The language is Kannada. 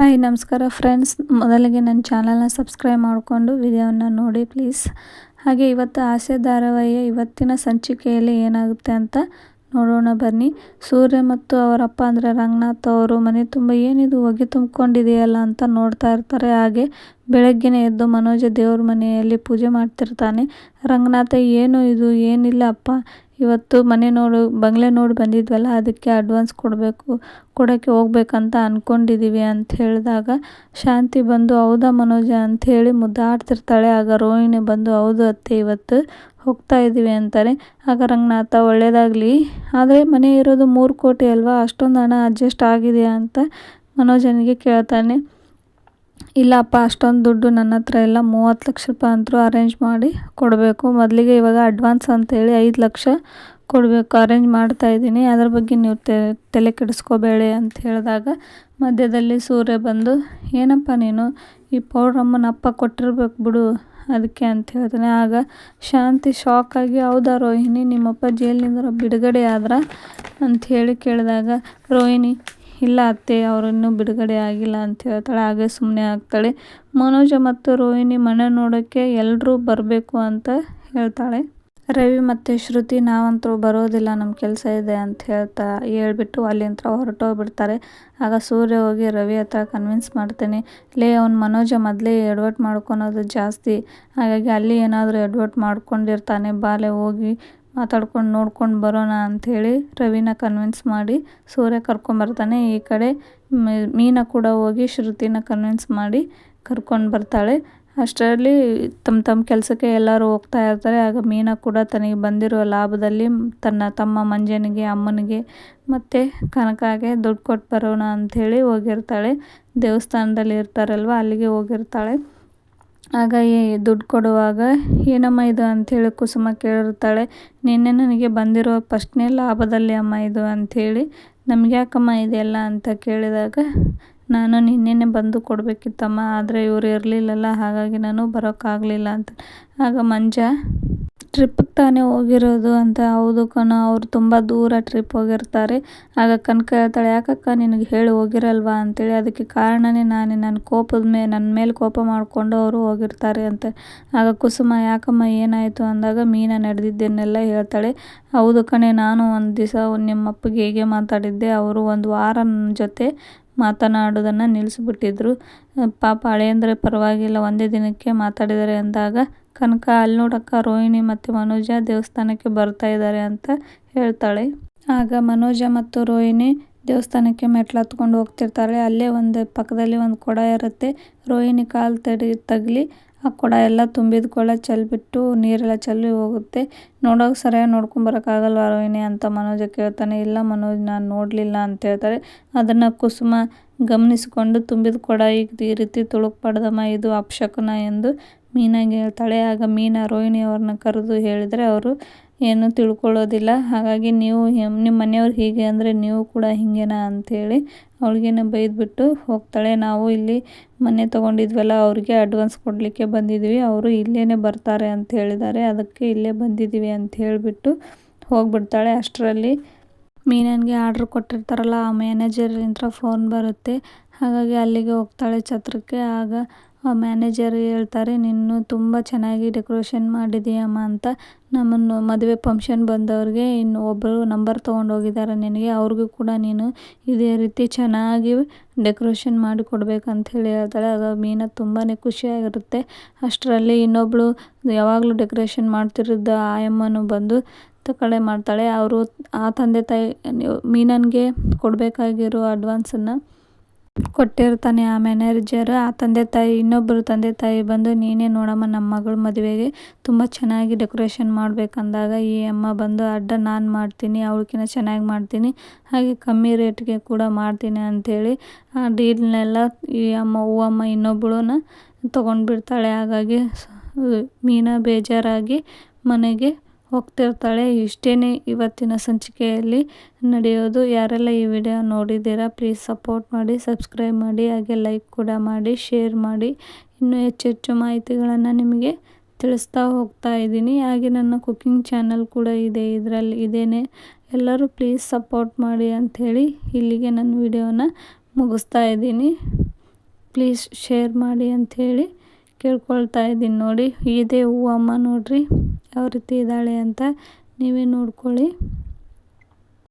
ಹಾಯ್ ನಮಸ್ಕಾರ ಫ್ರೆಂಡ್ಸ್ ಮೊದಲಿಗೆ ನನ್ನ ಚಾನಲ್ನ ಸಬ್ಸ್ಕ್ರೈಬ್ ಮಾಡಿಕೊಂಡು ವಿಡಿಯೋವನ್ನು ನೋಡಿ ಪ್ಲೀಸ್ ಹಾಗೆ ಇವತ್ತು ಆಸೆ ಧಾರಾವಾಹಿಯ ಇವತ್ತಿನ ಸಂಚಿಕೆಯಲ್ಲಿ ಏನಾಗುತ್ತೆ ಅಂತ ನೋಡೋಣ ಬನ್ನಿ. ಸೂರ್ಯ ಮತ್ತು ಅವರಪ್ಪ ಅಂದರೆ ರಂಗನಾಥ್ ಅವರು, ಮನೆ ತುಂಬ ಏನಿದು ಹೊಗೆ ತುಂಬಿಕೊಂಡಿದೆಯಲ್ಲ ಅಂತ ನೋಡ್ತಾ ಇರ್ತಾರೆ. ಹಾಗೆ ಬೆಳಗ್ಗೆನೇ ಎದ್ದು ಮನೋಜ ದೇವ್ರ ಮನೆಯಲ್ಲಿ ಪೂಜೆ ಮಾಡ್ತಿರ್ತಾನೆ. ರಂಗನಾಥ, ಏನು ಇದು? ಏನಿಲ್ಲ ಅಪ್ಪ. ಇವತ್ತು ಮನೆ ನೋಡು, ಬಂಗ್ಲೆ ನೋಡಿ ಬಂದಿದ್ವಲ್ಲ, ಅದಕ್ಕೆ ಅಡ್ವಾನ್ಸ್ ಕೊಡಬೇಕು, ಕೊಡೋಕ್ಕೆ ಹೋಗ್ಬೇಕಂತ ಅಂದ್ಕೊಂಡಿದ್ದೀವಿ ಅಂತ ಹೇಳಿದಾಗ ಶಾಂತಿ ಬಂದು, ಹೌದಾ ಮನೋಜ ಅಂಥೇಳಿ ಮುದ್ದಾಡ್ತಿರ್ತಾಳೆ. ಆಗ ರೋಹಿಣಿ ಬಂದು, ಹೌದು ಅತ್ತೆ, ಇವತ್ತು ಹೋಗ್ತಾ ಇದ್ದೀವಿ ಅಂತಾರೆ. ಆಗ ರಂಗನಾಥ, ಒಳ್ಳೇದಾಗಲಿ. ಆದರೆ ಮನೆ ಇರೋದು ಮೂರು ಕೋಟಿ ಅಲ್ವಾ? ಅಷ್ಟೊಂದು ಹಣ ಅಡ್ಜಸ್ಟ್ ಆಗಿದೆಯಾ ಅಂತ ಮನೋಜನಿಗೆ ಕೇಳ್ತಾನೆ. ಇಲ್ಲಪ್ಪ, ಅಷ್ಟೊಂದು ದುಡ್ಡು ನನ್ನ ಹತ್ರ ಎಲ್ಲ ಮೂವತ್ತು ಲಕ್ಷ ರೂಪಾಯಿ ಅಂತೂ ಅರೇಂಜ್ ಮಾಡಿ ಕೊಡಬೇಕು. ಮೊದಲಿಗೆ ಇವಾಗ ಅಡ್ವಾನ್ಸ್ ಅಂತೇಳಿ ಐದು ಲಕ್ಷ ಕೊಡಬೇಕು. ಅರೇಂಜ್ ಮಾಡ್ತಾ ಇದ್ದೀನಿ. ಅದ್ರ ಬಗ್ಗೆ ನೀವು ತಲೆ ಕೆಡಿಸ್ಕೋಬೇಡಿ ಅಂತ ಹೇಳಿದಾಗ ಮಧ್ಯದಲ್ಲಿ ಸೂರ್ಯ ಬಂದು, ಏನಪ್ಪ ನೀನು? ಈ ಪೌಡ್ರಮ್ಮನ ಅಪ್ಪ ಕೊಟ್ಟಿರ್ಬೇಕು ಬಿಡು ಅದಕ್ಕೆ ಅಂತ ಹೇಳ್ತಾನೆ. ಆಗ ಶಾಂತಿ ಶಾಕ್ ಆಗಿ, ಹೌದಾ ರೋಹಿಣಿ, ನಿಮ್ಮಪ್ಪ ಜೈಲಿನಿಂದ ಬಿಡುಗಡೆ ಆದ್ರ? ಅಂತ ಹೇಳಿ ಕೇಳಿದಾಗ, ರೋಹಿಣಿ ಇಲ್ಲ ಅತ್ತೆ, ಅವರು ಇನ್ನೂ ಬಿಡುಗಡೆ ಆಗಿಲ್ಲ ಅಂತ ಹೇಳ್ತಾಳೆ. ಹಾಗೆ ಸುಮ್ಮನೆ ಆಗ್ತಾಳೆ. ಮನೋಜ ಮತ್ತು ರೋಹಿಣಿ ಮನೆ ನೋಡೋಕ್ಕೆ ಎಲ್ಲರೂ ಬರಬೇಕು ಅಂತ ಹೇಳ್ತಾಳೆ. ರವಿ ಮತ್ತು ಶ್ರುತಿ ನಾವಂತೂ ಬರೋದಿಲ್ಲ ನಮ್ಮ ಕೆಲಸ ಇದೆ ಅಂತ ಹೇಳ್ತಾ ಹೇಳ್ಬಿಟ್ಟು ಅಲ್ಲಿಂತ್ರ ಹೊರಟೋಗ್ಬಿಡ್ತಾರೆ ಆಗ ಸೂರ್ಯ ಹೋಗಿ ರವಿ ಹತ್ರ ಕನ್ವಿನ್ಸ್ ಮಾಡ್ತಾನೆ, ಲೇ, ಅವ್ನು ಮನೋಜ ಮೊದಲೇ ಎಡ್ವರ್ಟ್ ಮಾಡ್ಕೊಳೋದು ಜಾಸ್ತಿ. ಹಾಗಾಗಿ ಅಲ್ಲಿ ಏನಾದರೂ ಎಡ್ವರ್ಟ್ ಮಾಡ್ಕೊಂಡಿರ್ತಾನೆ, ಬಾಲೆ ಹೋಗಿ ಮಾತಾಡ್ಕೊಂಡು ನೋಡ್ಕೊಂಡು ಬರೋಣ ಅಂಥೇಳಿ ರವಿನ ಕನ್ವಿನ್ಸ್ ಮಾಡಿ ಸೂರ್ಯ ಕರ್ಕೊಂಬರ್ತಾನೆ ಈ ಕಡೆ ಮೀನಾ ಕೂಡ ಹೋಗಿ ಶ್ರುತಿನ ಕನ್ವಿನ್ಸ್ ಮಾಡಿ ಕರ್ಕೊಂಡು ಬರ್ತಾಳೆ. ಅಷ್ಟರಲ್ಲಿ ತಮ್ಮ ತಮ್ಮ ಕೆಲಸಕ್ಕೆ ಎಲ್ಲರೂ ಹೋಗ್ತಾ ಇರ್ತಾರೆ. ಆಗ ಮೀನಾ ಕೂಡ ತನಗೆ ಬಂದಿರೋ ಲಾಭದಲ್ಲಿ ತನ್ನ ತಮ್ಮ ಮಂಜನಿಗೆ, ಅಮ್ಮನಿಗೆ ಮತ್ತು ಕನಕಾಗೆ ದುಡ್ಡು ಕೊಟ್ಟು ಬರೋಣ ಅಂಥೇಳಿ ಹೋಗಿರ್ತಾಳೆ. ದೇವಸ್ಥಾನದಲ್ಲಿ ಇರ್ತಾರಲ್ವ, ಅಲ್ಲಿಗೆ ಹೋಗಿರ್ತಾಳೆ. ಆಗ ಏ ದುಡ್ಡು ಕೊಡುವಾಗ, ಏನಮ್ಮ ಇದು? ಅಂಥೇಳಿ ಕುಸುಮ ಕೇಳಿರ್ತಾಳೆ. ನಿನ್ನೆ ನನಗೆ ಬಂದಿರೋ ಫಸ್ಟ್ನೇ ಲಾಭದಲ್ಲಿ ಅಮ್ಮ ಇದು ಅಂಥೇಳಿ, ನಮ್ಗೆ ಯಾಕಮ್ಮ ಇದೆಲ್ಲ ಅಂತ ಕೇಳಿದಾಗ, ನಾನು ನಿನ್ನೆನೆ ಬಂದು ಕೊಡಬೇಕಿತ್ತಮ್ಮ, ಆದರೆ ಇವರು ಇರಲಿಲ್ಲಲ್ಲ, ಹಾಗಾಗಿ ನಾನು ಬರೋಕ್ಕಾಗಲಿಲ್ಲ ಅಂತ. ಆಗ ಮಂಜ ಟ್ರಿಪ್ಪಿಗೆ ತಾನೇ ಹೋಗಿರೋದು ಅಂತ ಹೌದು ಕಣ, ಅವ್ರು ತುಂಬ ದೂರ ಟ್ರಿಪ್ ಹೋಗಿರ್ತಾರೆ. ಆಗ ಕನಕ ಹೇಳ್ತಾಳೆ, ಯಾಕಕ್ಕ ನಿನಗೆ ಹೇಳಿ ಹೋಗಿರಲ್ವಾ ಅಂತೇಳಿ. ಅದಕ್ಕೆ ಕಾರಣನೇ ನಾನೇ ನನ್ನ ಕೋಪದ ಮೇ ನನ್ನ ಮೇಲೆ ಕೋಪ ಮಾಡಿಕೊಂಡು ಅವರು ಹೋಗಿರ್ತಾರೆ ಅಂತ. ಆಗ ಕುಸುಮ, ಯಾಕಮ್ಮ ಏನಾಯಿತು ಅಂದಾಗ ಮೀನ ನಡೆದಿದ್ದನ್ನೆಲ್ಲ ಹೇಳ್ತಾಳೆ. ಹೌದು ಕಣೆ, ನಾನು ಒಂದು ದಿವಸ ನಿಮ್ಮ ಅಪ್ಪಗೆ ಹೇಗೆ ಮಾತಾಡಿದ್ದೆ. ಅವರು ಒಂದು ವಾರ ನನ್ನ ಜೊತೆ ಮಾತನಾಡೋದನ್ನು ನಿಲ್ಲಿಸ್ಬಿಟ್ಟಿದ್ರು ಪಾಪ ಹಳೆಯಂದ್ರೆ ಪರವಾಗಿಲ್ಲ, ಒಂದೇ ದಿನಕ್ಕೆ ಮಾತಾಡಿದ್ದಾರೆ ಅಂದಾಗ, ಕನಕ ಅಲ್ಲಿ ನೋಡಕ್ಕ ರೋಹಿಣಿ ಮತ್ತು ಮನೋಜ ದೇವಸ್ಥಾನಕ್ಕೆ ಬರ್ತಾ ಇದ್ದಾರೆ ಅಂತ ಹೇಳ್ತಾಳೆ. ಆಗ ಮನೋಜ ಮತ್ತು ರೋಹಿಣಿ ದೇವಸ್ಥಾನಕ್ಕೆ ಮೆಟ್ಲು ಹತ್ಕೊಂಡು ಹೋಗ್ತಿರ್ತಾರೆ. ಅಲ್ಲೇ ಒಂದು ಪಕ್ಕದಲ್ಲಿ ಒಂದು ಕೊಡ ಇರುತ್ತೆ. ರೋಹಿಣಿ ಕಾಲು ತಡಿ, ತಗಲಿ. ಆ ಕೊಡ ಎಲ್ಲ ತುಂಬಿದ ಕೊಳ ಚೆಲ್ಬಿಟ್ಟು ನೀರೆಲ್ಲ ಚೆಲ್ಲಿ ಹೋಗುತ್ತೆ. ನೋಡೋಕೆ ಸರಿಯಾಗಿ ನೋಡ್ಕೊಂಬರೋಕ್ಕಾಗಲ್ವ ರೋಹಿಣಿ ಅಂತ ಮನೋಜ ಕೇಳ್ತಾನೆ. ಇಲ್ಲ ಮನೋಜ್, ನಾನು ನೋಡಲಿಲ್ಲ ಅಂತ ಹೇಳ್ತಾರೆ. ಅದನ್ನು ಕುಸುಮ ಗಮನಿಸಿಕೊಂಡು ತುಂಬಿದ ಕೊಡ ಈಗ ಈ ರೀತಿ ತುಳುಕ್ಬಾರ್ದಮ್ಮ ಇದು ಅಪಶಕುನ ಎಂದು ಮೀನಾಗೆ ಹೇಳ್ತಾಳೆ. ಆಗ ಮೀನಾ ರೋಹಿಣಿ ಅವ್ರನ್ನ ಕರೆದು ಹೇಳಿದರೆ ಅವರು ಏನು ತಿಳ್ಕೊಳ್ಳೋದಿಲ್ಲ. ಹಾಗಾಗಿ ನೀವು ನಿಮ್ಮ ಮನೆಯವ್ರು ಹೀಗೆ ಅಂದರೆ ನೀವು ಕೂಡ ಹೀಗೇನಾ ಅಂಥೇಳಿ ಅವ್ಳಿಗೇನೆ ಬೈದ್ಬಿಟ್ಟು ಹೋಗ್ತಾಳೆ. ನಾವು ಇಲ್ಲಿ ಮನೆ ತೊಗೊಂಡಿದ್ವಲ್ಲ, ಅವ್ರಿಗೆ ಅಡ್ವಾನ್ಸ್ ಕೊಡಲಿಕ್ಕೆ ಬಂದಿದ್ವಿ. ಅವರು ಇಲ್ಲೇ ಬರ್ತಾರೆ ಅಂತ ಹೇಳಿದ್ದಾರೆ ಅದಕ್ಕೆ ಇಲ್ಲೇ ಬಂದಿದ್ದೀವಿ ಅಂತ ಹೇಳಿಬಿಟ್ಟು ಹೋಗ್ಬಿಡ್ತಾಳೆ. ಅಷ್ಟರಲ್ಲಿ ಮೀನನ್ಗೆ ಆರ್ಡ್ರ್ ಕೊಟ್ಟಿರ್ತಾರಲ್ಲ, ಆ ಮ್ಯಾನೇಜರಿಂದ ಫೋನ್ ಬರುತ್ತೆ. ಹಾಗಾಗಿ ಅಲ್ಲಿಗೆ ಹೋಗ್ತಾಳೆ ಛತ್ರಕ್ಕೆ. ಆಗ ಮ್ಯಾನೇಜರ್ ಹೇಳ್ತಾರೆ, ನೀನು ತುಂಬ ಚೆನ್ನಾಗಿ ಡೆಕೋರೇಷನ್ ಮಾಡಿದೀಯಮ್ಮ ಅಂತ. ನಮ್ಮನ್ನು ಮದುವೆ ಫಂಕ್ಷನ್ ಬಂದವ್ರಿಗೆ ಇನ್ನು ಒಬ್ಬರು ನಂಬರ್ ತೊಗೊಂಡು ಹೋಗಿದ್ದಾರೆ ನಿನಗೆ. ಅವ್ರಿಗೂ ಕೂಡ ನೀನು ಇದೇ ರೀತಿ ಚೆನ್ನಾಗಿ ಡೆಕೋರೇಷನ್ ಮಾಡಿ ಕೊಡಬೇಕಂತ ಹೇಳಿ ಹೇಳ್ತಾಳೆ. ಆಗ ಮೀನಾ ತುಂಬಾ ಖುಷಿಯಾಗಿರುತ್ತೆ. ಅಷ್ಟರಲ್ಲಿ ಇನ್ನೊಬ್ಬಳು ಯಾವಾಗಲೂ ಡೆಕೋರೇಷನ್ ಮಾಡ್ತಿರೋದು ಆಯಮ್ಮನು ಬಂದು ಕಡೆ ಮಾಡ್ತಾಳೆ. ಅವರು ಆ ತಂದೆ ತಾಯಿ ಮೀನನ್ಗೆ ಕೊಡಬೇಕಾಗಿರೋ ಅಡ್ವಾನ್ಸನ್ನು ಕೊಟ್ಟಿರ್ತಾನೆ ಆ ಮ್ಯಾನೇಜರ್. ಆ ತಂದೆ ತಾಯಿ ಇನ್ನೊಬ್ಬರು ತಂದೆ ತಾಯಿ ಬಂದು, ನೀನೇ ನೋಡಮ್ಮ ನಮ್ಮ ಮಗಳ ಮದುವೆಗೆ ತುಂಬ ಚೆನ್ನಾಗಿ ಡೆಕೋರೇಷನ್ ಮಾಡಬೇಕಂದಾಗ ಈ ಅಮ್ಮ ಬಂದು, ಅಡ್ಡ, ನಾನು ಮಾಡ್ತೀನಿ ಅವಳಕಿನ ಚೆನ್ನಾಗಿ ಮಾಡ್ತೀನಿ, ಹಾಗೆ ಕಮ್ಮಿ ರೇಟ್ಗೆ ಕೂಡ ಮಾಡ್ತೀನಿ ಅಂಥೇಳಿ ಆ ಡೀಲ್ನೆಲ್ಲ ಈ ಅಮ್ಮ ಹೂವಮ್ಮ ಇನ್ನೊಬ್ಬಳನ್ನ ತೊಗೊಂಡ್ಬಿಡ್ತಾಳೆ. ಹಾಗಾಗಿ ಮೀನಾ ಬೇಜಾರಾಗಿ ಮನೆಗೆ ಹೋಗ್ತಿರ್ತಾಳೆ. ಇಷ್ಟೇ ಇವತ್ತಿನ ಸಂಚಿಕೆಯಲ್ಲಿ ನಡೆಯೋದು. ಯಾರೆಲ್ಲ ಈ ವಿಡಿಯೋ ನೋಡಿದ್ದೀರಾ ಪ್ಲೀಸ್ ಸಪೋರ್ಟ್ ಮಾಡಿ ಸಬ್ಸ್ಕ್ರೈಬ್ ಮಾಡಿ, ಹಾಗೆ ಲೈಕ್ ಕೂಡ ಮಾಡಿ ಶೇರ್ ಮಾಡಿ. ಇನ್ನೂ ಹೆಚ್ಚು ಹೆಚ್ಚು ಮಾಹಿತಿಗಳನ್ನು ನಿಮಗೆ ತಿಳಿಸ್ತಾ ಹೋಗ್ತಾ ಇದ್ದೀನಿ. ಹಾಗೆ ನನ್ನ ಕುಕ್ಕಿಂಗ್ ಚಾನಲ್ ಕೂಡ ಇದೆ, ಇದರಲ್ಲಿ ಇದೇನೆ. ಎಲ್ಲರೂ ಪ್ಲೀಸ್ ಸಪೋರ್ಟ್ ಮಾಡಿ ಅಂಥೇಳಿ ಇಲ್ಲಿಗೆ ನನ್ನ ವಿಡಿಯೋನ ಮುಗಿಸ್ತಾ ಇದ್ದೀನಿ. ಪ್ಲೀಸ್ ಶೇರ್ ಮಾಡಿ ಅಂಥೇಳಿ. ಕೇಳ್ಕೊಳ್ತಾ ಇದ್ದೀನಿ ನೋಡಿ. ಇದೇ ಹೂವಮ್ಮ ನೋಡಿರಿ ಯಾವ ರೀತಿ ಇದ್ದಾಳೆ ಅಂತ ನೀವೇ ನೋಡ್ಕೊಳ್ಳಿ.